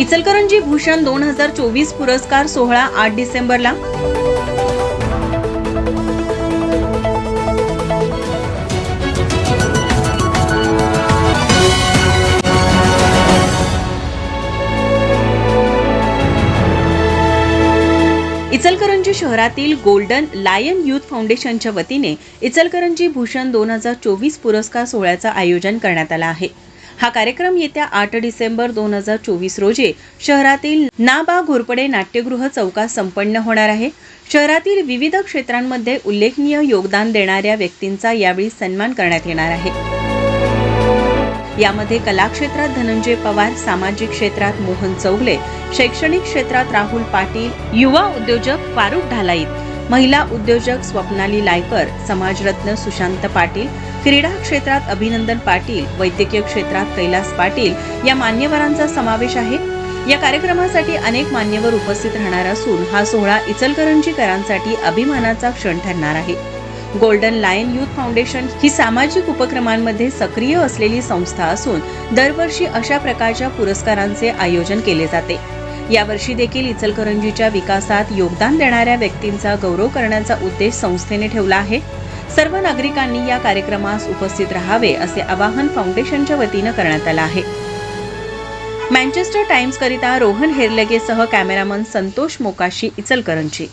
इचलकरंजी भूषण दोन हजार चोवीस पुरस्कार सोहळा आठ डिसेंबरला. इचलकरंजी शहरातील गोल्डन लायन यूथ फाउंडेशनच्या वतीने इचलकरंजी भूषण दोन हजार चोवीस पुरस्कार सोहळ्याचं आयोजन करण्यात आलं आहे. हा कार्यक्रम येत्या आठ डिसेंबर दोन हजार चोवीस रोजी शहरातील नाबा घोरपडे नाट्यगृह चौकात संपन्न होणार आहे. शहरातील विविध क्षेत्रांमध्ये उल्लेखनीय योगदान देणाऱ्या व्यक्तींचा यावेळी सन्मान करण्यात येणार आहे. यामध्ये कला क्षेत्रात धनंजय पवार सामाजिक क्षेत्रात मोहन चौगले शैक्षणिक क्षेत्रात राहुल पाटील युवा उद्योजक फारुख ढालाईत महिला उद्योजक स्वप्नाली लायकर समाजरत्न सुशांत पाटील क्रीडा क्षेत्रात अभिनंदन पाटील वैद्यकीय क्षेत्रात कैलास पाटील या मान्यवरांचा समावेश आहे. या कार्यक्रमासाठी अनेक मान्यवर उपस्थित राहणार असून हा सोहळा इचलकरंजीकरांसाठी अभिमानाचा क्षण ठरणार आहे. गोल्डन लायन युथ फाउंडेशन ही सामाजिक उपक्रमांमध्ये सक्रिय असलेली संस्था असून दरवर्षी अशा प्रकारच्या पुरस्कारांचे आयोजन केले जाते. यावर्षी देखील इचलकरंजीच्या विकासात योगदान देणाऱ्या व्यक्तींचा गौरव करण्याचा उद्देश संस्थेने ठेवला आहे. सर्व नागरिकांनी या कार्यक्रमास उपस्थित राहावे असे आवाहन फाउंडेशनच्या वतीनं करण्यात आलं आहे. मँचेस्टर टाइम्स करिता रोहन हेरलगेसह कॅमेरामन संतोष मोकाशी इचलकरंजी.